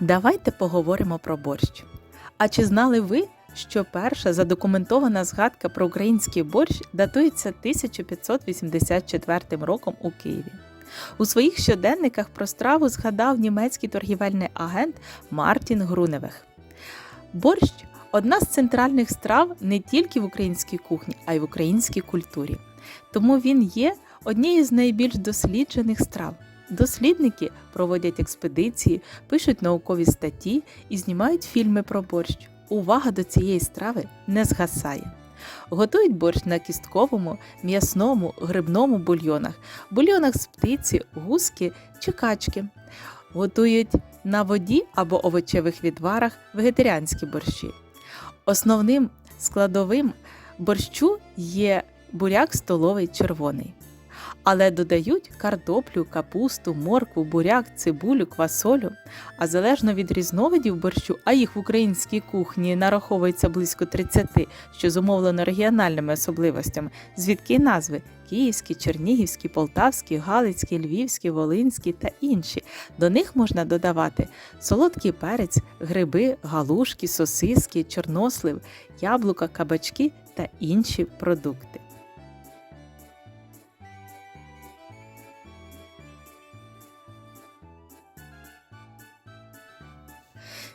Давайте поговоримо про борщ. А чи знали ви, що перша задокументована згадка про український борщ датується 1584 роком у Києві? У своїх щоденниках про страву згадав німецький торгівельний агент Мартін Груневех. Борщ одна з центральних страв не тільки в українській кухні, а й в українській культурі. Тому він є однією з найбільш досліджених страв. Дослідники проводять експедиції, пишуть наукові статті і знімають фільми про борщ. Увага до цієї страви не згасає. Готують борщ на кістковому, м'ясному, грибному бульйонах, бульйонах з птиці, гуски чи качки. Готують на воді або овочевих відварах вегетаріанські борщі. Основним складовим борщу є буряк столовий червоний. Але додають картоплю, капусту, моркву, буряк, цибулю, квасолю. А залежно від різновидів борщу, а їх в українській кухні нараховується близько 30, що зумовлено регіональними особливостями, звідки назви київські, чернігівські, полтавські, галицькі, львівські, волинські та інші. До них можна додавати солодкий перець, гриби, галушки, сосиски, чорнослив, яблука, кабачки та інші продукти.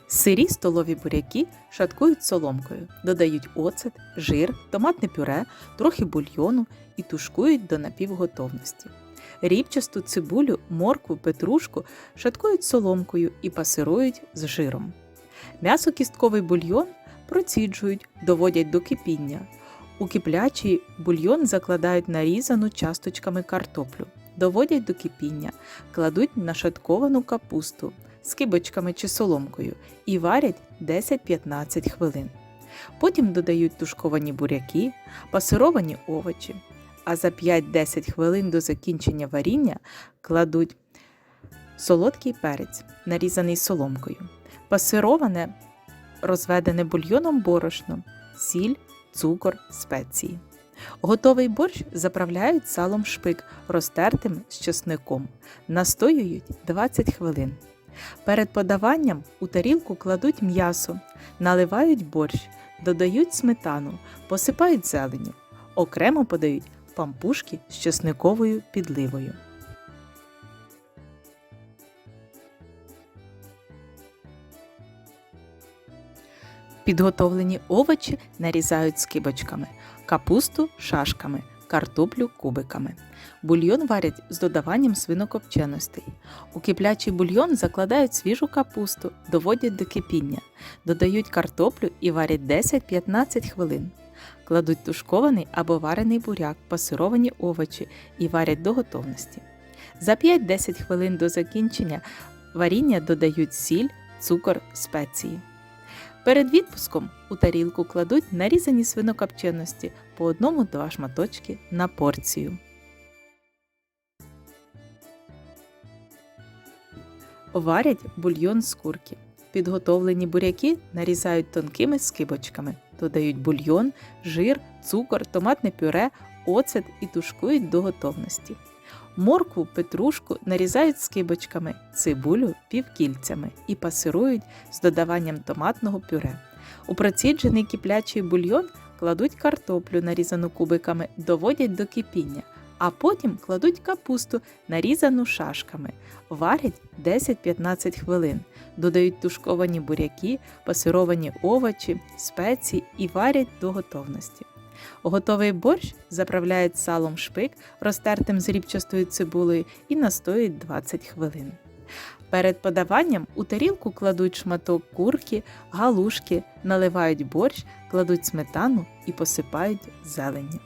Сирі столові буряки шаткують соломкою, додають оцет, жир, томатне пюре, трохи бульйону і тушкують до напівготовності. Рібчасту цибулю, моркву, петрушку шаткують соломкою і пасирують з жиром. М'ясо кістковий бульйон проціджують, доводять до кипіння. У киплячий бульйон закладають нарізану часточками картоплю, доводять до кипіння, кладуть нашатковану капусту з кибочками чи соломкою і варять 10-15 хвилин. Потім додають тушковані буряки, пасировані овочі, а за 5-10 хвилин до закінчення варіння кладуть солодкий перець, нарізаний соломкою, пасироване, розведене бульйоном борошно, сіль, цукор, спеції. Готовий борщ заправляють салом шпик, розтертим з чесником, настоюють 20 хвилин. Перед подаванням у тарілку кладуть м'ясо, наливають борщ, додають сметану, посипають зеленю. Окремо подають пампушки з чесниковою підливою. Підготовлені овочі нарізають скибочками, капусту шашками, картоплю кубиками. Бульйон варять з додаванням свинокопченостей. У киплячий бульйон закладають свіжу капусту, доводять до кипіння, додають картоплю і варять 10-15 хвилин. Кладуть тушкований або варений буряк, пасировані овочі і варять до готовності. За 5-10 хвилин до закінчення варіння додають сіль, цукор, спеції. Перед відпуском у тарілку кладуть нарізані свинокопченості по одному-два шматочки на порцію. Варять бульйон з курки. Підготовлені буряки нарізають тонкими скибочками, додають бульйон, жир, цукор, томатне пюре, оцет і тушкують до готовності. Моркву, петрушку нарізають скибочками, цибулю півкільцями і пасирують з додаванням томатного пюре. У проціджений киплячий бульйон кладуть картоплю, нарізану кубиками, доводять до кипіння, а потім кладуть капусту, нарізану шашками, варять 10-15 хвилин, додають тушковані буряки, пасировані овочі, спеції і варять до готовності. Готовий борщ заправляють салом шпик, розтертим з рібчастою цибулею, і настоюють 20 хвилин. Перед подаванням у тарілку кладуть шматок курки, галушки, наливають борщ, кладуть сметану і посипають зеленню.